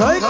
来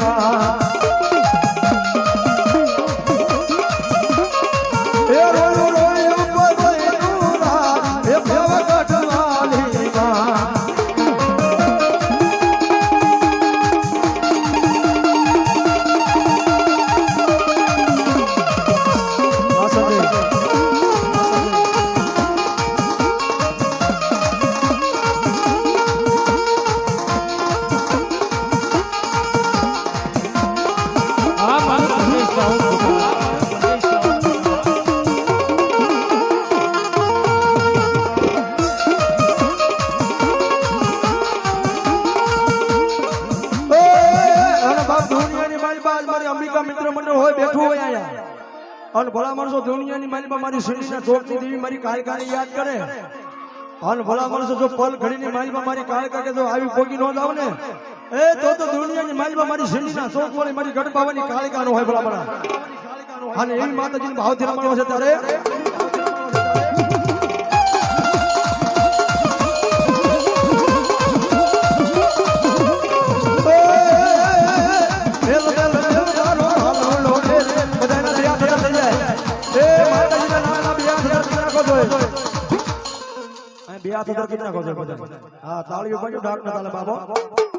না દુનિયાની માલિબા મારી શેરડીના ચોકથી દેવી મારી કાલકાને યાદ કરે. અને ભલા માણસો જો પલ ઘડીની માલિબા મારી કાલકા કે જો આવી પોગી નો જાવ ને, એ તો તો દુનિયાની માલિબા મારી શેરડીના ચોક વાળી મારી ગઢબાવાની કાલિકા નો હોય ભલા ભલા અને એવી માતાજીને ભાવથી રમાડો છે ત્યારે હાથ ઉધર કિતના કહો છો બધા હા તાળીઓ પડ્યું ડાક ના તાલે બાબો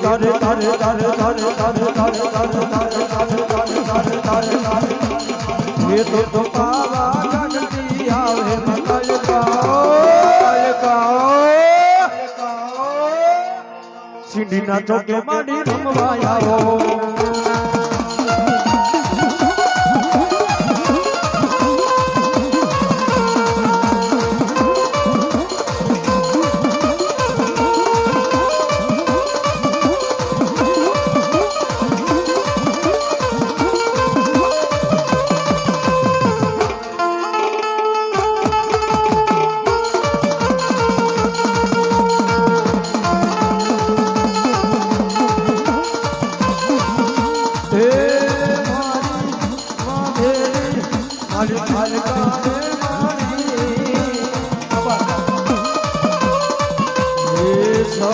તારે તારે તારે તારે તારે તારે તારે તારે તારે તારે તારે તારે તારે ચોકે માડી રમવા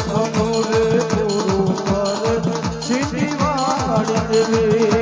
ધનુર પૂરું કર સિદ્ધિ દેવી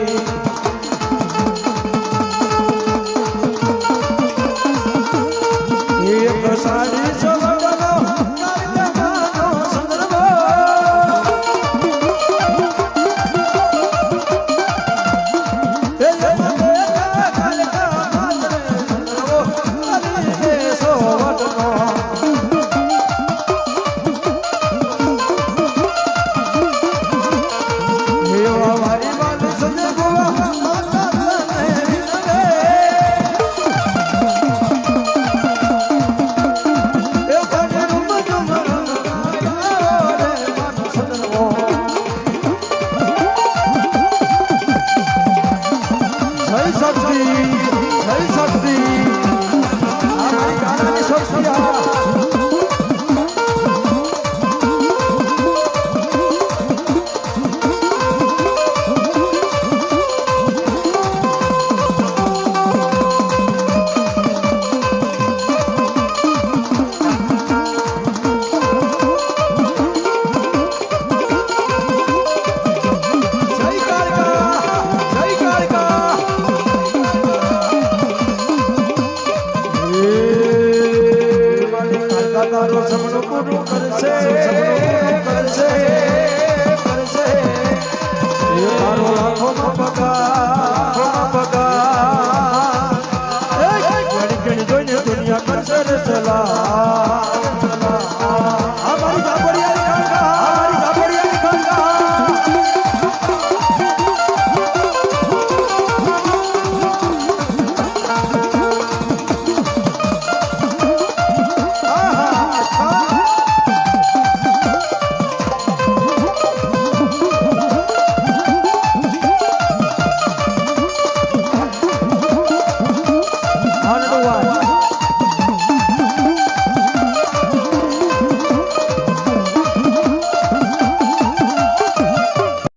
सकती नहीं सकती દાદા તો સપનું પૂરું કરશે? કરશે. કરશે તારો લાખો પગાર.